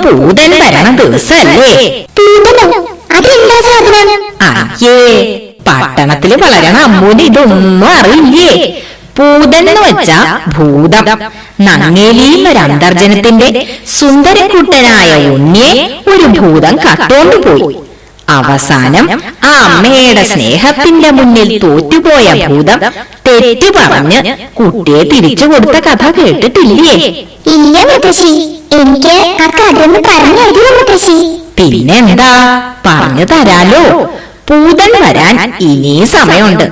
പൂതൻ വരണ ദിവസല്ലേ? പൂതനോ അതെന്താ സാധനം? അയ്യേ പട്ടണത്തിൽ വളരണ അമ്മൂന് ഇതൊന്നും അറിയില്ലേ? പൂതൻ എന്ന് വെച്ചാ ഭൂതം. നങ്ങേലിയും ഒരു അന്തർജനത്തിന്റെ സുന്ദരക്കുട്ടനായ ഉണ്ണിയെ ഒരു ഭൂതം കട്ടോണ്ട് പോയി. അവസാനം ആ അമ്മയുടെ സ്നേഹത്തിന്റെ മുന്നിൽ തോറ്റുപോയ ഭൂതം തെറ്റു പറഞ്ഞ് കുട്ടിയെ തിരിച്ചു കൊടുത്ത കഥ കേട്ടിട്ടില്ലേ? ഇല്ല മുത്തശ്ശി. എനിക്ക് ആ കഥയൊന്ന് പറഞ്ഞു തരുമോ മുത്തശ്ശി. പിന്നെന്താ? പറഞ്ഞു തരാലോ. പൂതൻ വരാൻ ഇനിയും സമയമുണ്ട്.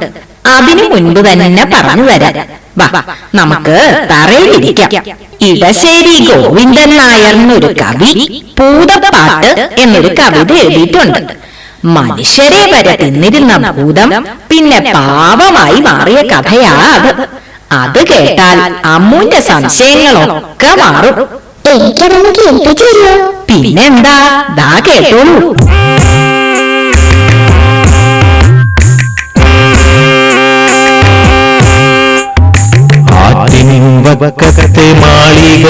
അതിനു മുൻപ് തന്നെ പറഞ്ഞു തരാം. വാ നമുക്ക് തറയിലിരിക്കാം. ഇടശ്ശേരി ഗോവിന്ദൻ നായർ എന്നൊരു കവി പൂതപ്പാട്ട് എന്നൊരു കവിത എഴുതിയിട്ടുണ്ട്. മനുഷ്യരെ വരെ തിന്നിരുന്ന ഭൂതം പിന്നെ പാവമായി മാറിയ കഥയാ അത്. അത് കേട്ടാൽ അമ്മുന്റെ സംശയങ്ങളൊക്കെ മാറും. എനിക്കതൊന്ന് കേൾപ്പിച്ചു തരുമോ പിന്നെന്താ? ദാ കേട്ടോളൂ. ആറ്റിൻവക്കത്തെ മാളിക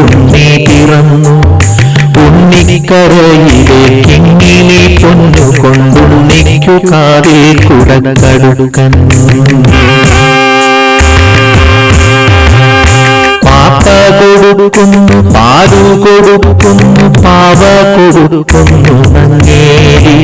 ഉണ്ണി പിറന്നു. ഉണ്ണിക്കരയിലെ കിങ്ങിനി പൊന്നു കാതിൽ കാതേ കൊടുക്കുന്നു പാതു കൊടുക്കുന്നു പാവ കൊടുക്കുന്നു നങ്ങേരി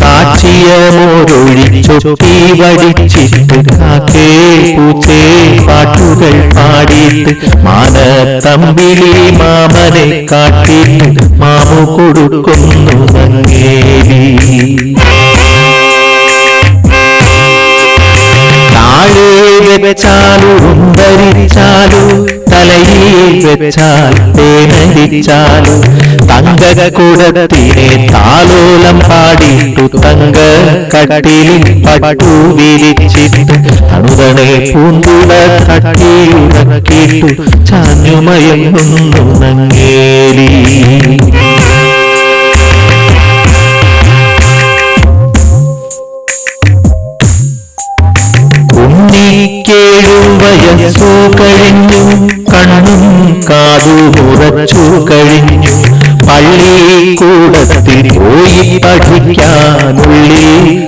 കാച്ചിയ മോരൊഴിച്ചൊട്ടി വടിച്ചിട്ട് കാക്കേ പൂച്ചേ പാട്ടുകൾ പാടിയിട്ട് മാനത്തമ്പിളി മാമനെ കാട്ടിയിട്ട് മാമു കൊടുക്കുന്നു നങ്ങേരി താഴെ വെച്ചാലും ഉണ്ടരിച്ചാലു തലയിൽ വെച്ചാൽ തേനടിച്ചാലു തങ്കക്കുടത്തിനെ താലോലം പാടിട്ടു തങ്ക കട്ടിലിൽ പട്ടു വിരിച്ചിട്ട് തണുതണെ പൂന്തുട തട്ടിയുറക്കിട്ടു ചാഞ്ഞുമയങ്ങുന്നു നങ്ങേലി. ഉണ്ണിക്കേഴും വയസ്സു കഴിഞ്ഞു. കണ്ണും കാതുറച്ചു കഴിഞ്ഞു പള്ളിക്കൂടത്തിൽ പോയി പഠിക്കാനുള്ളിൽ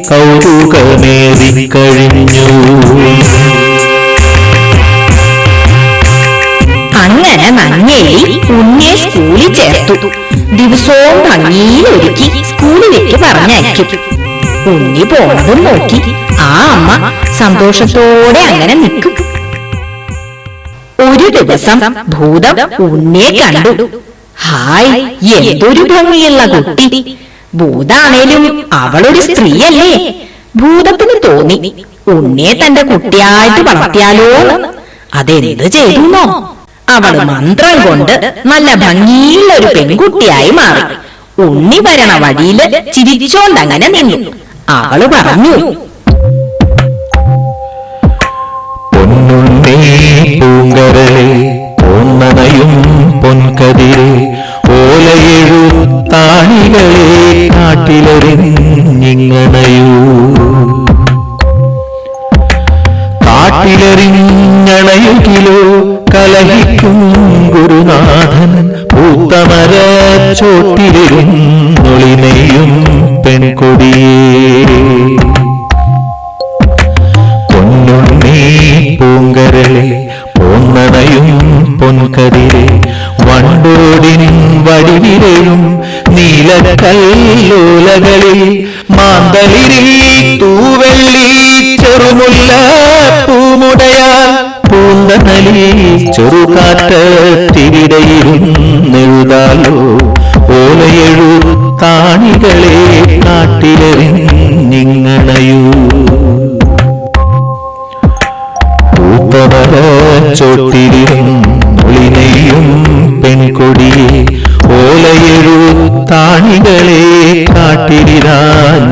കൗതുകമേറി കഴിഞ്ഞു അങ്ങനെ നങ്ങേലി ഉണ്ണിയെ സ്കൂളിൽ ചേർത്തു. ദിവസവും ഭംഗിയിൽ ഒരുക്കി സ്കൂളിലേക്ക് പറഞ്ഞയക്കും. ഉണ്ണി പോണതും നോക്കി ആ അമ്മ സന്തോഷത്തോടെ അങ്ങനെ നിൽക്കും. ഒരു ദിവസം ഭൂതം ഉണ്ണിയെ കണ്ടു. ഹായ് എന്തൊരു ഭംഗിയുള്ള കുട്ടി. ഭൂതാണേലും അവളൊരു സ്ത്രീയല്ലേ? ഭൂതത്തിന് തോന്നി ഉണ്ണിയെ തന്റെ കുട്ടിയായിട്ട് വളർത്തിയാലോ അതെന്ത് ചെയ്യുന്നോ അവൾ മന്ത്രം കൊണ്ട് നല്ല ഭംഗിയുള്ള ഒരു പെൺകുട്ടിയായി മാറി. ഉണ്ണി വരണ വഴിയിൽ ചിരിച്ചോണ്ടങ്ങനെ നിന്നു. അവൾ പറഞ്ഞു പൂങ്കരളെ പൊന്നണയും പൊൻകതിരെ ഓലയെഴു താണികളെ കാട്ടിലെറിഞ്ഞിങ്ങണയൂ. കാട്ടിലെറിഞ്ഞണയുകിലോ കലഹിക്കും ഗുരുനാഥൻ പൂത്തമര ചോട്ടിലിരുന്നൊളിനെയും പെൺകൊടിയേ. വടിവിരയും കല്ലൂലകളിൽ മാന്തളിരിൽ തൂവെള്ളി ചെറുമുല്ല പൂമുടയാൽ പൂന്തണലി ചെറുകാറ്റിവിടയിരുന്നെഴുതാലോ ഓലയെഴു താണികളെ കാട്ടിലെറിഞ്ഞിങ്ങണയൂ. പൂത്തവര ചോട്ടിലും താണികളെ കാട്ടിരിരാ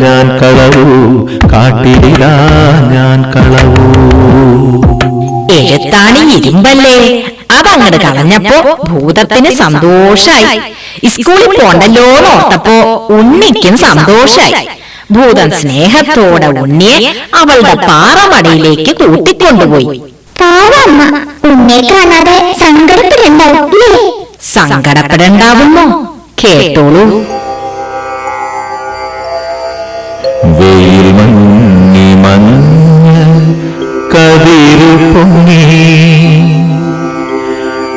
ഞാൻ കളവൂ. കാട്ടിരിരാ ഞാൻ കളവൂ. എഴുത്താണി ഇരുമ്പല്ലേ? അതങ്ങട് കളഞ്ഞപ്പോ ഭൂതത്തിന് സന്തോഷായി. സ്കൂളിൽ പോണ്ടല്ലോ ഓർത്തപ്പോ ഉണ്ണിക്കും സന്തോഷായി. ഭൂതം സ്നേഹത്തോടെ ഉണ്ണിയെ അവളുടെ പാറമടയിലേക്ക് കൂട്ടിക്കൊണ്ടുപോയി. പാവമ്മ കാണാതെ സങ്കടപ്പെടണ്ടാവും അല്ലേ കേട്ടോളൂ. വെയിൽ മങ്ങി മങ്ങ കതിരു പൊങ്ങി.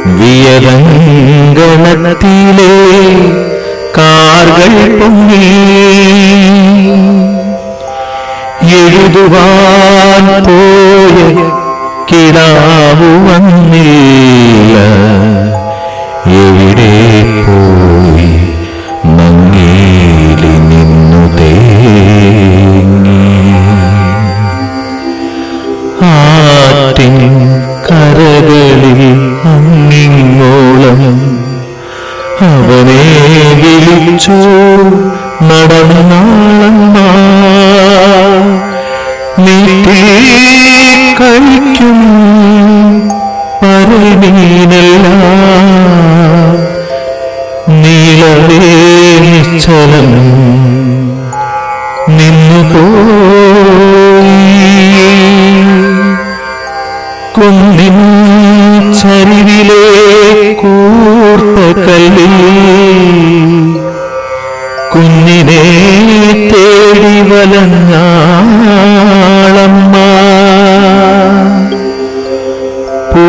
വിയതങ്കണത്തിലെ കാർകൾ പൊങ്ങി. എഴുതുവാൻ പോയ കിടാവു വന്നില്ല. എവിടെ പോയി?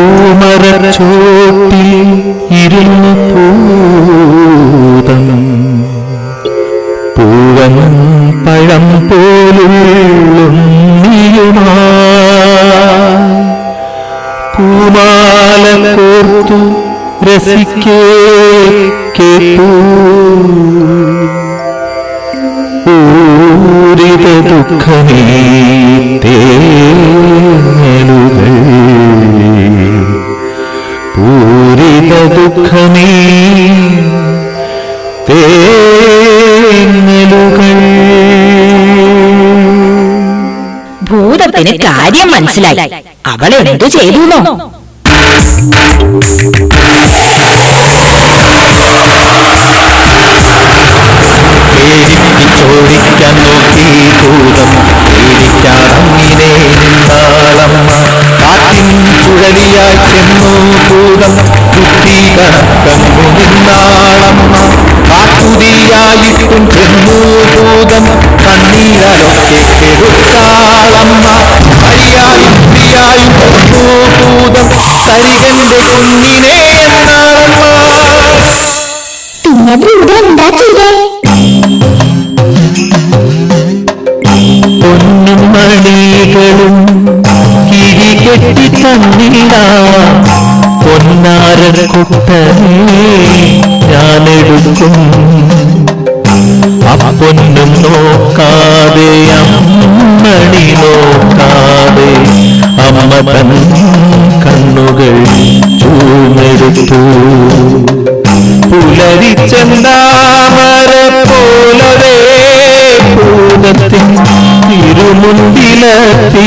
പൂമരച്ചോട്ടിൽ ഇരുന്ന് പൂതം പൂവനും പഴം പോലുള്ളുണ്ണിയുമാ പൂമാല കോർത്തു രസിക്കേ പൂരിത ദുഃഖമേ തേങ്ങലുകൾ കാര്യം മനസ്സിലായി. അവൾ എന്തു ചെയ്തു ചോദിക്കാൻ നോക്കി ഭൂതം. പേടിക്കാറങ്ങിനെ നിന്നാളമ്മ കാറ്റിൻ ചുഴലിയായി ചെന്നു ഭൂതം. കുത്തി പിന്നെ ഭൂതം എന്താ ചെയ്തേ പൊന്നും മണികളും കിഴികെട്ടി തന്നിടാ. പൊന്നാരൻ കുട്ടനെ ഞാനെടുക്കും അപ്പൊന്നും നോക്കാതെ അമ്മണി നോക്കാതെ അമ്മ തൻ കണ്ണുകൾ ചൂമെടുത്തു പുലരിച്ചെന്താമര പോലെ പൂതത്തിൽ ഇരുമുണ്ടിലെത്തിച്ചു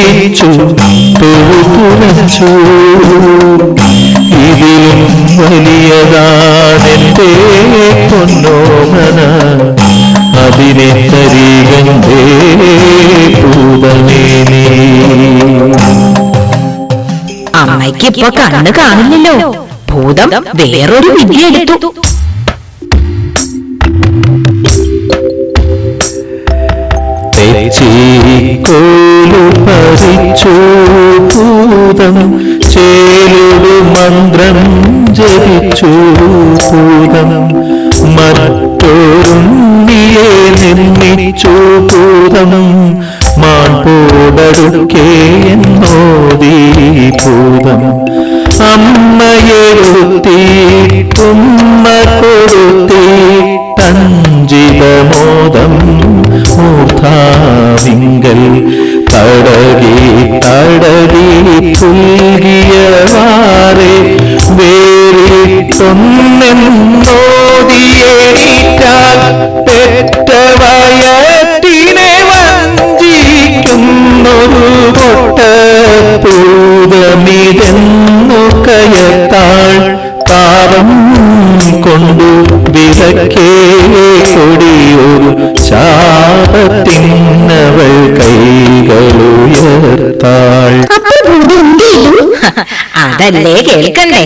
തൊഴുതുറച്ചു ഇതിലും വലിയതാണെന്റെ പൊന്നോമന അതിനെ തരികണ്ടേ ഭൂതമേ നീ അമ്മയ്ക്ക് ഇപ്പൊ കണ്ണ് കാണില്ലല്ലോ ഭൂതം വേറൊരു വിദ്യ എടുത്തു ഭൂതം ചേലൊരു മന്ത്രം ജപിച്ചു. ഭൂതം മറ്റൊരുണ്ണിയെ നിന്നിച്ചു ഭൂതം മാൺപോടടുക്കേ എന്നോദീ ഭൂതം അമ്മയെ ഉടുത്തിട്ടുമ്മ കൊടുത്തി തഞ്ചിതമോദം. മൂർധാവിങ്കൽ തടകി തടകി പുൽകിയവാറെ വേറിട്ടൊന്നെന്നോദിയേറ്റാൽ പെറ്റ വയറ്റിനെ വഞ്ചിക്കുന്നൊരു കൊട്ട പൂതമിതെന്നു കയത്താൾ താരം കൊണ്ടു വിലക്കേ കൊടിയൊരു ശാപത്തിന്നവൾ കൈകളുയർത്താൾ. അതല്ലേ കേൾക്കണ്ടേ?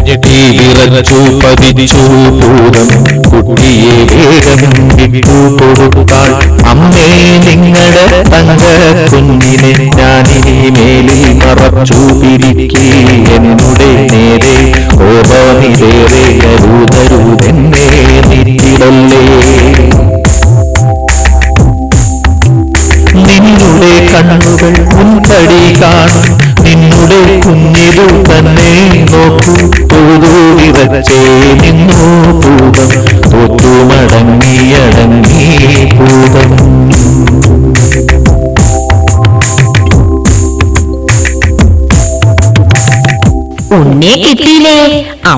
ഞെട്ടി വിറച്ചു പതിച്ചു ഭൂതം കുട്ടിയെ വേഗം വിട്ടു കൊടുത്താൾ അമ്മേ നിങ്ങളുടെ തങ്ക കുഞ്ഞിനെ ഞാനിനി മേലിൽ മറച്ചു പിരിക്കി. എന്നുടെ നേരെ ഓർമ്മനിലേറെ കരുതരുതെന്നേ നിന്നിടല്ലേ. നിന്നുടെ കണ്ണുകൾ മുൻപടി കാണും നിന്നുടെ കുഞ്ഞിരു തന്നെ നോക്കൂ തൂതു വിറച്ചേ നിന്നു.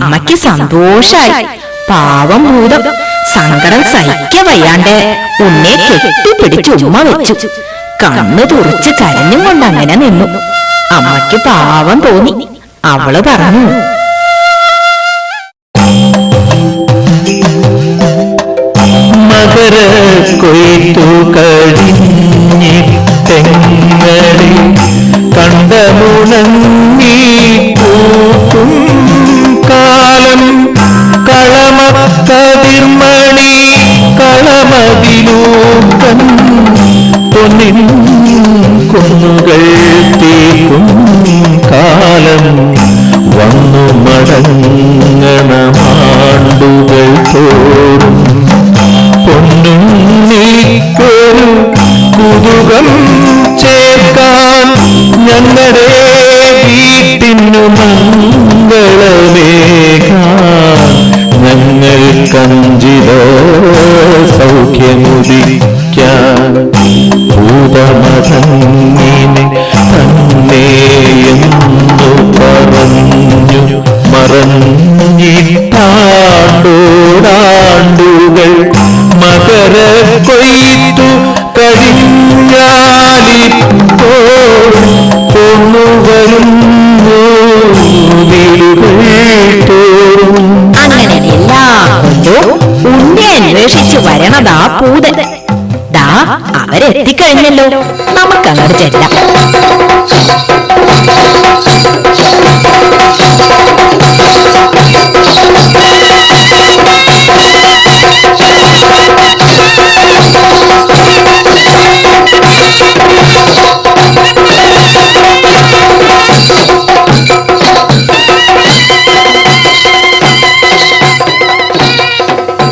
അമ്മയ്ക്ക് സന്തോഷായി. പാവം ഭൂതം. സങ്കടം സഹിക്ക വയ്യാണ്ട് ഉണ്ണിയെ കെട്ടിപ്പിടിച്ച് ഉമ്മ വെച്ചു. കണ്ണു തുറച്ച് കരഞ്ഞും കൊണ്ട് അങ്ങനെ നിന്നു. അമ്മയ്ക്ക് പാവം തോന്നി. അവൾ പറഞ്ഞു മടങ്ങണമാണ്ടുകൾ തോറും പൊന്നുണ്ണിക്കൊരു കുതുകം അവരെത്തിക്കഴിഞ്ഞല്ലോ നമുക്കങ്ങോട്ട് ചെല്ലാം.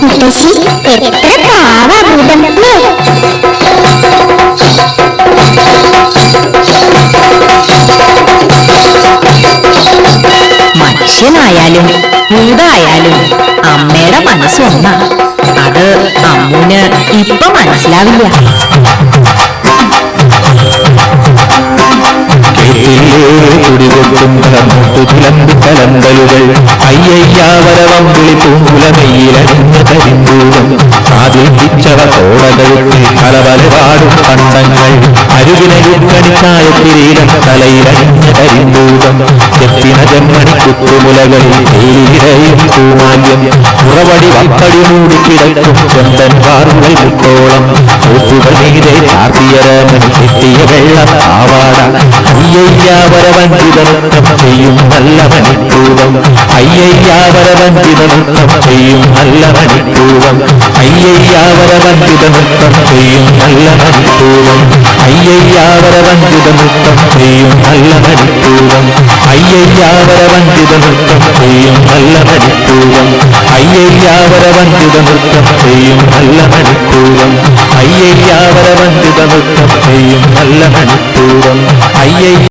മുത്തശ്ശി എത്ര പാവാ ഭൂതം മനുഷ്യനായാലും ഭൂതായാലും അമ്മയുടെ മനസ്സൊന്നാ അത് അമ്മുന് ഇപ്പൊ മനസ്സിലാവില്ല. ൂലമയിലൂടും കലമുട്ടു പൂങ്കുലമയിലണിഞ്ഞ കരിമ്പൂവം കാതിൽ പിച്ചവ കോടകൾക്ക് കലവലപാടും കണ്ടങ്ങൾ അരുവിനയുക്കണിച്ചായ കിരീടം തലയിലണിഞ്ഞ കരിമ്പൂവം ചെത്തിന ജന്മണി കുത്തുമുലകളിൽ തേയിലയും പൂമാല്യം ഉറവടി വപ്പടി മൂടി കിടക്കും സ്വന്തൻ പാറുകൾ മുക്കോളം കൂട്ടുകൾ മീതെ ചാർത്തിയരമണി കെട്ടിയ വെള്ള പാവാട അയ്യയ്യാവരവഞ്ചിത നൃത്തം ചെയ്യും നല്ല മണിക്കൂവം ஐயையா வரவந்திதமுத்தம் செய்யும் நல்ல மணித்தூவம் ஐயையா வரவந்திதமுத்தம் செய்யும் நல்ல மணித்தூவம் ஐயையா வரவந்திதமுத்தம் செய்யும் நல்ல மணித்தூவம் ஐயையா வரவந்திதமுத்தம் செய்யும் நல்ல மணித்தூவம் ஐயையா வரவந்திதமுத்தம் செய்யும் நல்ல மணித்தூவம் ஐயையா வரவந்திதமுத்தம் செய்யும் நல்ல மணித்தூவம் ஐயை